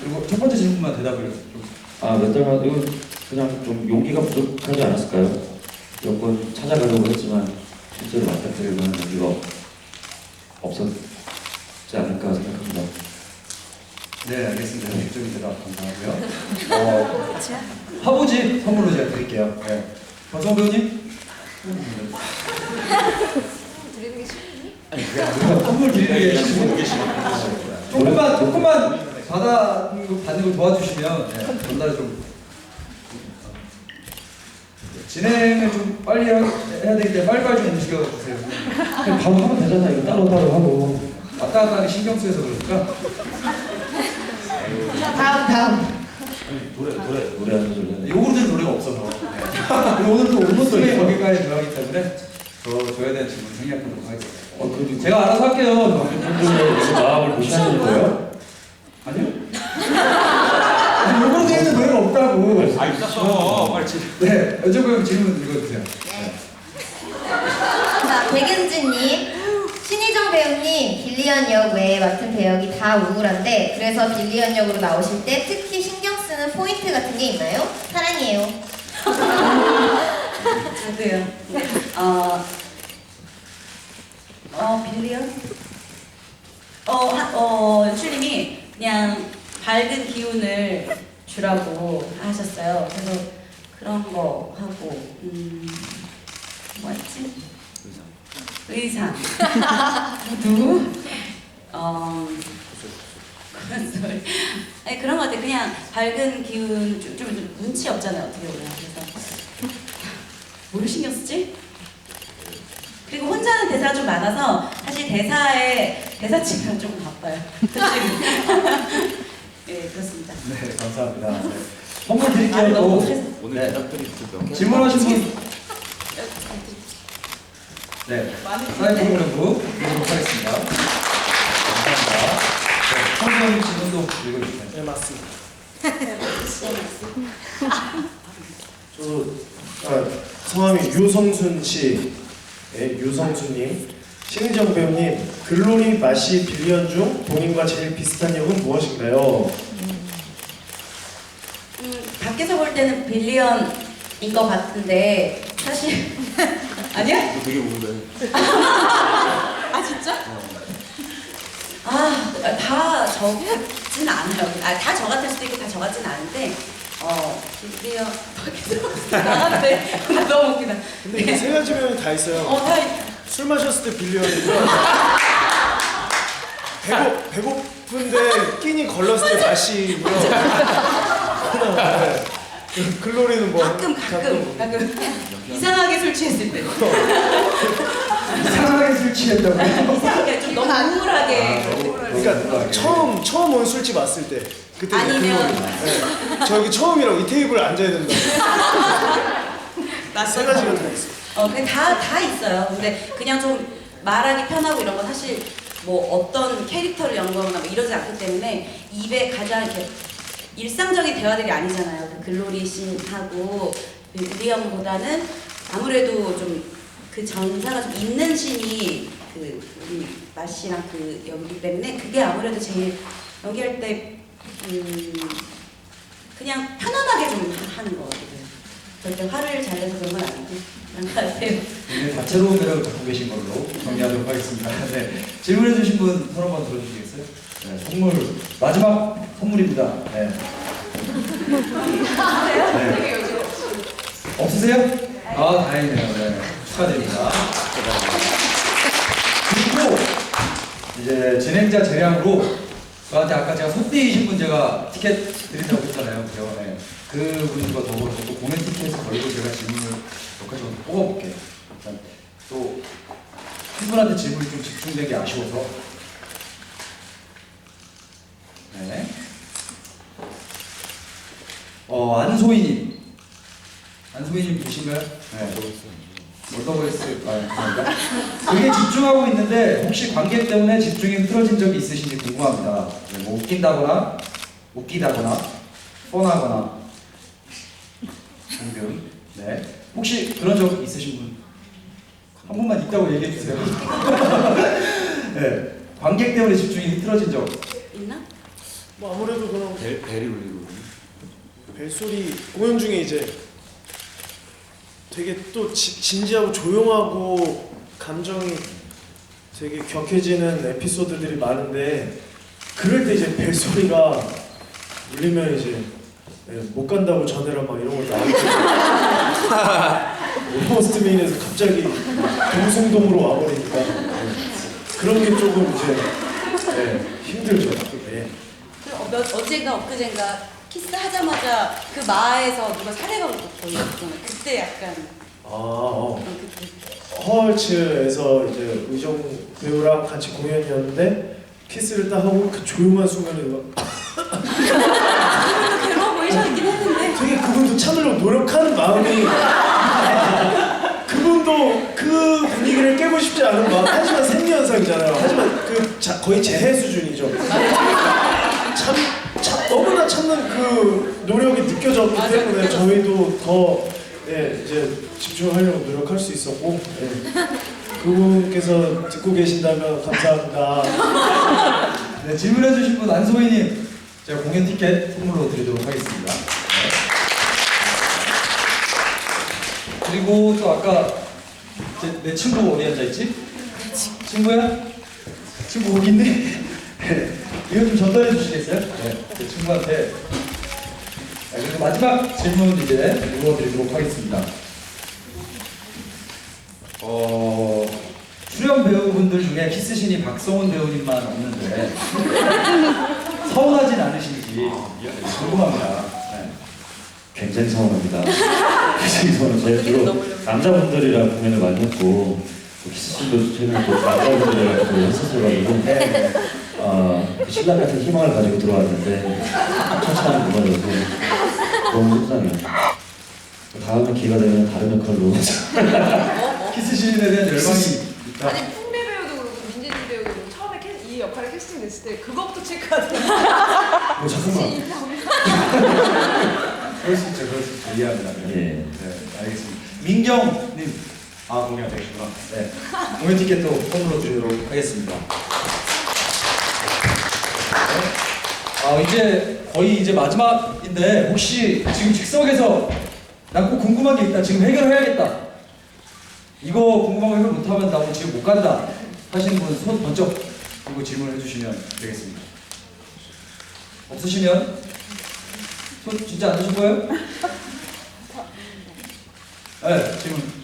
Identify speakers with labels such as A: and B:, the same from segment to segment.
A: 그리고 첫 번째 질문만 대답을 좀.
B: 아, 몇 달만 이거 그냥 좀 용기가 부족하지 않았을까요? 여권 찾아가려고 했지만 실제로 맞닥뜨리는 용기가 없었지 않을까 생각합니다.
A: 네, 알겠습니다. 적극적인 대답 감사하고요. 어, 화보지 선물로 제가 드릴게요. 네. 박성 배우님?
C: 드리는 게 쉽니?
A: 선물 드리는 게 싫고 조금만, 조금만 받아, 이거 받는 걸 도와주시면 네, 전달 좀. 진행을 좀 빨리 하- 해야 되기 때문에 빨리빨리 좀 움직여 주세요.
B: 그냥 바로 하면 되잖아. 이거 따로 따로 하고.
A: 왔다 갔다 하기 신경 쓰여서 그러니까.
C: 자 다음 다음.
B: 노래 노래 노래하는 소리.
A: 요구르는 노래가 없어서. 네. 그리고 오늘 또 오늘도 거기까지 들어가기 때문에 더 줘야 되는 질문 생략하도록 하겠습니다.
B: 어, 그래도
A: 제가 알아서 할게요.
B: 분들의 마음을 무시하는 거예요?
A: 아니요? 아니, 요구르 되는 노래가 없다고.
D: 아 있었어 빨리
A: 네, 여쭤보면 질문 읽어주세요.
C: 자 백은지님. 신희정 배우님 빌리언 역 외에 맡은 배역이 다 우울한데 그래서 빌리언 역으로 나오실 때 특히 신경 쓰는 포인트 같은 게 있나요? 사랑해요.
E: 저도요. 어, 어 빌리언? 어, 하, 어, 연출님이 그냥 밝은 기운을 주라고 하셨어요. 그래서 그런 거 하고, 음, 뭐였지? 의상. 누구? 어, 그런 소리. 그런 거 같아. 그냥 밝은 기운, 좀, 좀, 좀 눈치 없잖아요. 어떻게 보면. 그래서. 뭘 신경 쓰지? 대사가 좀 많아서 사실 대사에 대사 치기가 조금 바빠요. 예, 그렇습니다.
A: 네, 감사합니다. 네. 선물 드릴게요.
E: 너무
A: 또.
E: 못해서.
D: 오늘
A: 네.
D: 대답들이 있을까?
A: 질문하신 분. 네, 사인 프로그램으로 드리도록 하겠습니다. 감사합니다. 네, 성수님 질문도 읽어주세요.
F: 네 맞습니다. 저 아, 성함이 유성순 씨, 네, 유성순님, 신희정 배우님, 글로리 마시 빌리언 중 본인과 제일 비슷한 역은 무엇인가요?
E: 음, 밖에서 볼 때는 빌리언인 것 같은데 사실 아니야?
D: 되게 우울해
E: 아 진짜? 아 다 저 같진 않아요. 아다 저 같을 수도 있고 다 저 같진 않은데 어 빌리언 밖에서 나한테 너무 웃기다.
F: 근데 이게 세 가지 면이 다 있어요.
E: 어 다
F: 술 마셨을 때 빌리언이고요. 배고 배고픈데 끼니 걸렀을 때 마시고요. 네. 그 글로리는 뭐
E: 가끔 가끔 가끔 이상하게 술 취했을 때
A: 이상하게 술 취했다고.
E: 이상하게 좀 너무 우울하게
F: 그러니까 처음 처음 온 술집 왔을 때 그때
E: 아니면-.
F: 네. 저 여기 처음이라고 이 테이블에 앉아야 된다. 세 가지가 다 있어요.
E: 어, 그게 다, 다 있어요. 근데 그냥 좀 말하기 편하고 이런 건 사실 뭐 어떤 캐릭터를 연구하거나 뭐 이러지 않기 때문에 입에 가장 이렇게 일상적인 대화들이 아니잖아요. 그 글로리 씬하고 그 리엄보다는 아무래도 좀 그 전사가 좀 있는 씬이 그 우리 마씨랑 그 연기 때문에 그게 아무래도 제일 연기할 때 음, 그냥 편안하게 좀 하는 것 같아요. 절대 화를 잘 내서 그런 건 아니고 그런 것 같아요.
A: 오늘 다채로운 매력을 갖고 계신 걸로 정리하도록 하겠습니다. 네. 질문해 주신 분 서로 한번 들어주시겠어요? 네, 선물, 마지막 선물입니다. 네. 네. 없으세요? 아, 다행이네요. 네. 축하드립니다. 그리고 이제 진행자 재량으로 저한테 아까 제가 손대이신 분 제가 티켓 드린다고 했잖아요. 그죠? 네. 그분과 더불어서 또 공연 티켓을 걸고 제가 질문을 몇 가지 좀 뽑아볼게요. 일단 또 한 분한테 질문이 좀 집중된 게 아쉬워서 네. 어, 안소희님. 안소희님 계신가요? 네. 뭐라고 했을까요? 감사합니다. 되게 집중하고 있는데 혹시 관객 때문에 집중이 흐트러진 적이 있으신지 궁금합니다. 네, 뭐 웃긴다거나, 웃기다거나, 뻔하거나, 등등. 네. 혹시 그런 적 있으신 분? 한 분만 있다고 얘기해 주세요. 네. 관객 때문에 집중이 흐트러진 적.
E: 있나?
F: 뭐 아무래도 그런
B: 벨, 벨이 울리고
F: 벨소리 공연 중에 이제 되게 또 지- 진지하고 조용하고 감정이 되게 격해지는 에피소드들이 많은데 그럴 때 이제 벨소리가 울리면 이제 예, 못 간다고 전해라 막 이런 거 나오고 오버스트 메인에서 갑자기 동숭동으로 와버리니까 예. 그런 게 조금 이제 예, 힘들죠. 예.
E: 그 어, 몇, 어젠가 엊그젠가 키스하자마자 그 마에서 누가 살해가 걸렸잖아요. 그때 약간
F: 아, 어.
E: 그
F: 허얼츠에서 이제 의정 배우랑 같이 공연이었는데 키스를 딱 하고 그 조용한 순간에 막
E: 괴로워 보이셨긴 했는데.
F: 되게 그분도 참으려고 노력하는 마음이 그분도 그 분위기를 깨고 싶지 않은 마음. 하지만 생리현상이잖아요. 하지만 그 자, 거의 재해 수준이죠 참, 참 너무나 참는 그 노력이 느껴졌기
E: 맞아,
F: 때문에
E: 느껴졌어.
F: 저희도 더 예, 이제 집중하려고 노력할 수 있었고 예. 그분께서 듣고 계신다면 감사합니다
A: 네, 질문해주신 분 안소희님 제가 공연 티켓 선물로 드리도록 하겠습니다. 네. 그리고 또 아까 제, 내 친구 어디 앉아 있지? 친구야? 친구 어디 있네? 네, 이거 좀 전달해 주시겠어요? 네, 제 친구한테. 네, 그리고 마지막 질문 이제 물어드리도록 하겠습니다. 어, 출연 배우분들 중에 키스신이 박성훈 배우님만 없는데 서운하진 않으신지 궁금합니다. 네.
B: 굉장히 서운합니다. 굉장히 서운해요. 저희 주로 남자분들이랑 공연을 많이 했고 또 키스신도 최근에 또
A: 네.
B: 어, 그 신랑 같은 희망을 가지고 들어왔는데 처참히 무너져서 너무 속상해요. 다음에 기회가 되면 다른 역할로
A: 키스신에 대한 열망이 있다.
D: 아니 풍배 배우도 그렇고 민재진 배우도 그렇고 처음에 캐, 이 역할에 캐스팅 됐을 때 그것부터 체크하더라고요.
A: 뭐 잠깐만. 그럴 수 있죠, 그럴 수 있죠. 이해합니다. 네.
B: 예.
A: 네, 알겠습니다. 민경님, 아 공연 되겠구나. 네, 공연 티켓도 선물로 드리도록 하겠습니다. 네. 아 이제 거의 이제 마지막인데 혹시 지금 즉석에서 난 꼭 궁금한 게 있다. 지금 해결해야겠다. 이거 궁금한 거 해결 못하면 나 오늘 지금 못 간다. 하시는 분 손 번쩍 들고 질문을 해주시면 되겠습니다. 없으시면 손 진짜 안 드실 거예요? 네, 지금.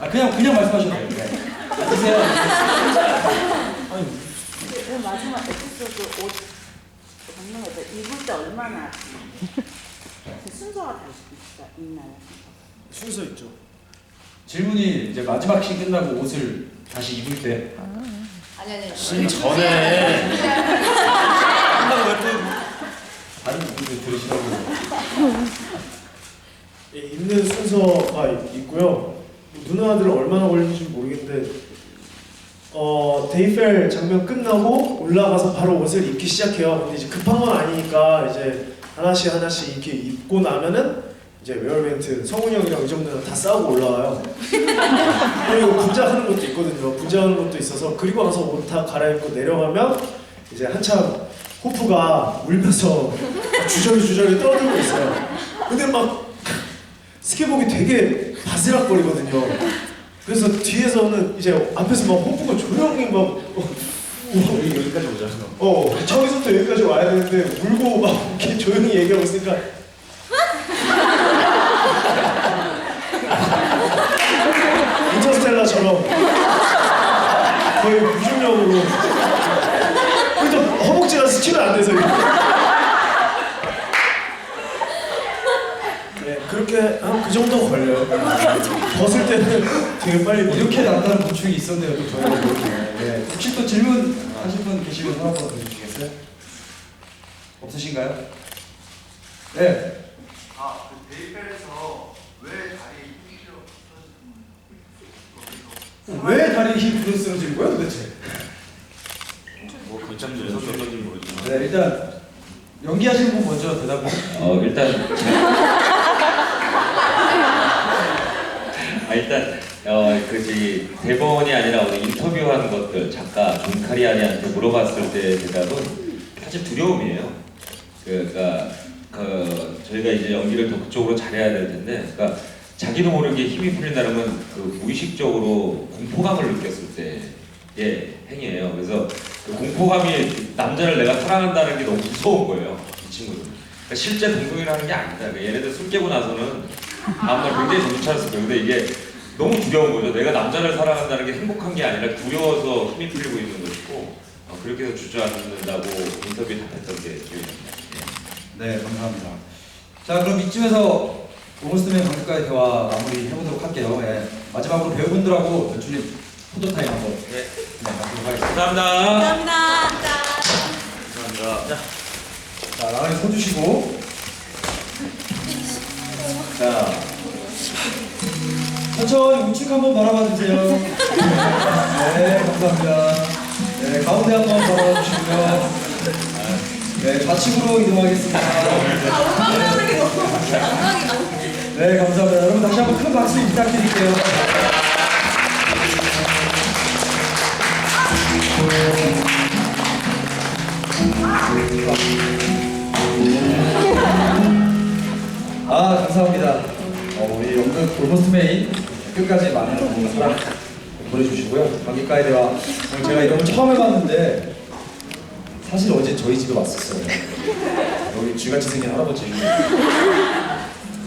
A: 아, 그냥, 그냥 말씀하셔도 돼요. 네. 앉으세요.
G: 그 마지막 에피소드 옷 잡는 거죠. 입을 때 얼마나 그 순서가 다 있- 있나요?
F: 순서 있죠
A: 질문이 이제 마지막 씬 끝나고 옷을 다시 입을 때.
C: 아니 아니.
F: 신 전에 한다고 왜또
A: 다른 분들 들으시라고.
F: 예, 입는 순서가 있고요. 누나들은 얼마나 걸리는지 모르겠는데 어 데이펠 장면 끝나고 올라가서 바로 옷을 입기 시작해요. 근데 이제 급한 건 아니니까 이제 하나씩 하나씩 이렇게 입고 나면은 이제 웨어멘트 성훈이 형이랑 의정 누나 다 싸우고 올라와요. 그리고 분장하는 것도 있거든요. 분장하는 것도 있어서 그리고 와서 옷 다 갈아입고 내려가면 이제 한참 호프가 울면서 주저리 주저리 떠들고 있어요. 근데 막 스케복이 되게 바스락거리거든요. 그래서 뒤에서는 이제 앞에서 막 호프가 조용히 막 어,
B: 우리 여기까지 오자.
F: 어 저기서부터 여기까지 와야 되는데 울고 막 이렇게 조용히 얘기하고 있으니까 인터스텔라처럼 거의 무중력으로 근데 허벅지가 스치면 안 돼서 이렇게. 네 그렇게 한그 정도 걸려요 벗을 때는 되게 빨리 벗어요.
A: 이렇게 난다는 보충이 있었네요, 또 저희가. 네. 혹시 또 질문 하실 분 계시면 손 한번 들어주시겠어요? 없으신가요? 네.
H: 아, 그 데이벨에서 왜 다리 힘이
A: 왜 다리 힘이 들어 쓰러진 거야 도대체?
B: 뭐 근처 들으셨던지 모르지만
A: 네, 일단 연기하시는 분 먼저 대답을.
B: 어 일단 아 일단 어 그지 대본이 아니라 오늘 인터뷰한 것들 작가 존카리아니한테 물어봤을 때 대답은 사실 두려움이에요. 그러니까 그 저희가 이제 연기를 더 그쪽으로 잘해야 될 텐데, 그러니까 자기도 모르게 힘이 풀린다는 건 그 무의식적으로 공포감을 느꼈을 때의 행위예요. 그래서 그 공포감이 남자를 내가 사랑한다는 게 너무 무서운 거예요. 이 친구들. 그러니까 실제 동동이라는 게 아니다. 그러니까 얘네들 술 깨고 나서는 다음날 굉장히 정신 차렸을 거예요. 근데 이게 너무 두려운 거죠. 내가 남자를 사랑한다는 게 행복한 게 아니라 두려워서 힘이 풀리고 있는 것이고 어, 그렇게 해서 주저앉는다고 인터뷰에 답했던 게 기억이 납니다.
A: 네, 감사합니다. 자, 그럼 이쯤에서 오버스맨 관객과의 대화 마무리 해보도록 할게요. 예. 마지막으로 배우분들하고 연출님 포토타임 한번
B: 네.
A: 네, 갖도록 하겠습니다.
B: 감사합니다.
E: 감사합니다.
B: 감사합니다.
A: 자, 나란히 서주시고. 자, 천천히 우측 한번 바라봐 주세요. 네, 감사합니다. 네, 가운데 한번 바라봐 주시고요. 네, 좌측으로 이동하겠습니다. 네, 감사합니다. 여러분 다시 한번 큰 박수 부탁드릴게요. 아 감사합니다. 어, 우리 연극 올머스트 메인 끝까지 많은 분 사랑 보내주시고요. 관객과의 대화 제가 이런 걸 처음 해봤는데 사실 어제 저희 집에 왔었어요. 여기 쥐같이 생긴 할아버지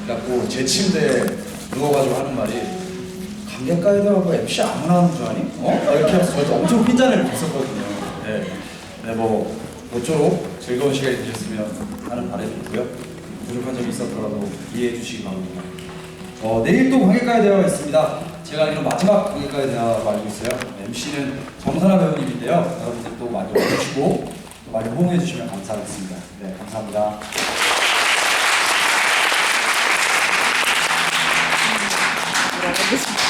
A: 그래갖고 제 침대에 누워가지고 하는 말이 관객과의 대화하고 MC 아무나 하는 줄 아니? 어? 아, 이렇게 해서 저한테 엄청 핀잔을 줬었거든요. 네, 네, 뭐 모쪼록 즐거운 시간이 되셨으면 하는 바람이 있고요. 부족한 점이 있었더라도 이해해 주시기 바랍니다. 어, 내일 또 관객과의 대화가 있습니다. 제가 알기로 마지막 관객과의 대화로 알고 있어요. MC는 정선아 배우님인데요. 여러분들 또 많이 와주시고 또 많이 호응해 주시면 감사하겠습니다. 네, 감사합니다. 네, 알겠습니다.